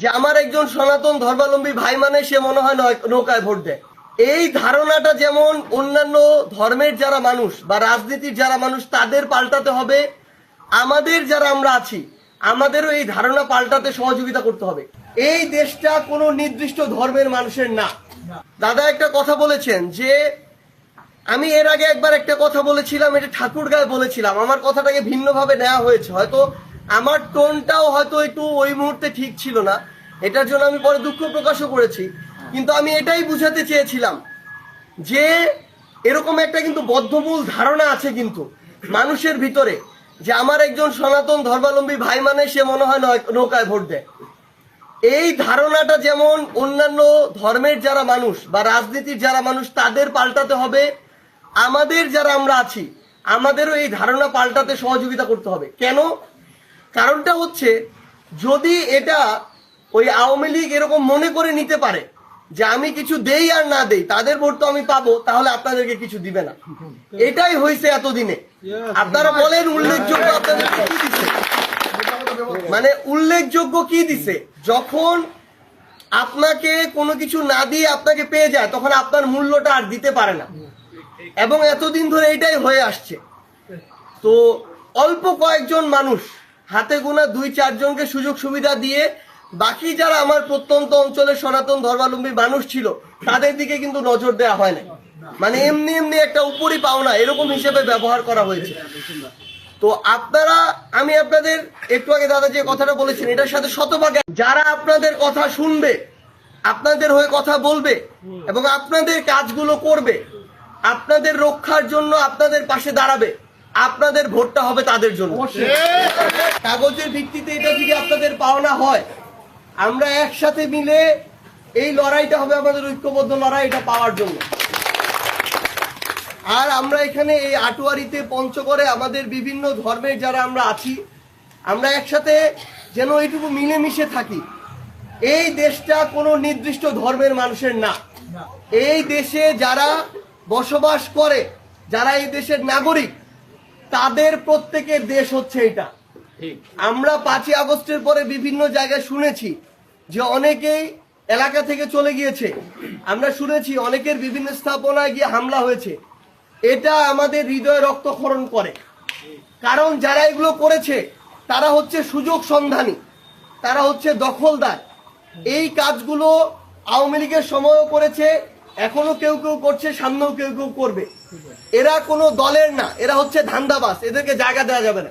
যে আমার একজন সনাতন ধর্মাবলম্বী ভাই মানে সে মনে হয় নৌকায় ভোট দেয়। এই ধারণাটা যেমন অন্যান্য ধর্মের যারা মানুষ বা রাজনীতির যারা মানুষ, তাদের পাল্টাতে হবে। আমাদের যারা আমরা আছি, আমাদেরও এই ধারণা পাল্টাতে সহযোগিতা করতে হবে। এই দেশটা কোনো নির্দিষ্ট ধর্মের মানুষের না। দাদা একটা কথা বলেছেন যে, আমি এর আগে একবার একটা কথা বলেছিলাম, এটা ঠাকুরগাঁয় বলেছিলাম। আমার কথাটাকে ভিন্নভাবে নেওয়া হয়েছে। হয়তো আমার টোনটাও হয়তো একটু ওই মুহূর্তে ঠিক ছিল না। এটার জন্য আমি পরে দুঃখ প্রকাশও করেছি। কিন্তু আমি এটাই বুঝাতে চেয়েছিলাম যে এরকম একটা কিন্তু বদ্ধমূল ধারণা আছে কিন্তু মানুষের ভিতরে যে আমার একজন সনাতন ধর্মাবলম্বী ভাই মানে সে মনে হয় নৌকায় ভোট দেয়। এই ধারণাটা যেমন অন্যান্য ধর্মের যারা মানুষ বা রাজনীতির যারা মানুষ, তাদের পাল্টাতে হবে। আমাদের যারা আমরা আছি, আমাদেরও এই ধারণা পাল্টাতে সহযোগিতা করতে হবে। কেন? কারণটা হচ্ছে যদি এটা ওই আওয়ামী লীগ এরকম মনে করে নিতে পারে যে আমি কিছু দেই আর না দেই তাদের ভোট তো আমি পাবো তাহলে আপনাদেরকে কিছু দিবে না। এটাই হয়েছে এতদিনে। আপনারা বলেন উল্লেখযোগ্য আপনাদেরকে কি দিচ্ছে মানে উল্লেখযোগ্য কি দিছে? যখন আপনাকে কোনো কিছু না দিয়ে আপনাকে পেয়ে যায় তখন আপনার মূল্যটা আর দিতে পারে না। এবং এতদিন ধরে এটাই হয়ে আসছে। তো অল্প কয়েকজন মানুষ হাতে গোনা দুই চারজনকে সুযোগ সুবিধা দিয়ে বাকি যারা আমার প্রত্যন্ত অঞ্চলের সনাতন ধর্মাবলম্বী মানুষ ছিল, তাদের দিকে কিন্তু নজর দেওয়া হয় না মানে এমনি এমনি একটা উপরই পাওনা এরকম হিসেবে ব্যবহার করা হয়েছে। তো আপনারা, আমি আপনাদের একটু আগে দাদা যে কথাটা বলেছেন, এটার সাথে শতভাগে যারা আপনাদের কথা শুনবে, আপনাদের হয়ে কথা বলবে এবং আপনাদের কাজগুলো করবে, আপনাদের রক্ষার জন্য আপনাদের পাশে দাঁড়াবে আপনাদের ভোটটা হবে তাদের জন্য। কাগজের ভিত্তিতে এটা যদি আপনাদের পাওনা হয় আমরা একসাথে মিলে এই লড়াইটা হবে আমাদের ঐক্যবদ্ধ লড়াই এটা পাওয়ার জন্য। আর আমরা এখানে এই আটোয়ারিতে পঞ্চগড়ে আমাদের বিভিন্ন ধর্মের যারা আমরা আছি আমরা একসাথে যেন এইটুকু মিলেমিশে থাকি। এই দেশটা কোনো নির্দিষ্ট ধর্মের মানুষের না। এই দেশে যারা বসবাস করে যারা এই দেশের নাগরিক তাদের প্রত্যেকের দেশ হচ্ছে এটা। আমরা পাঁচই আগস্টের পরে বিভিন্ন জায়গায় শুনেছি যে অনেকেই এলাকা থেকে চলে গিয়েছে। আমরা শুনেছি অনেকের বিভিন্ন স্থাপনায় গিয়ে হামলা হয়েছে। এটা আমাদের হৃদয়ে রক্তক্ষরণ করে। কারণ যারা এগুলো করেছে তারা হচ্ছে সুযোগ সন্ধানী তারা হচ্ছে দখলদার। এই কাজগুলো আওয়ামী লীগের সময়ও করেছে এখনও কেউ কেউ করছে, সামনেও কেউ কেউ করবে। এরা কোনো দলের না, এরা হচ্ছে ধান্দাবাস এদেরকে জায়গা দেওয়া যাবে না।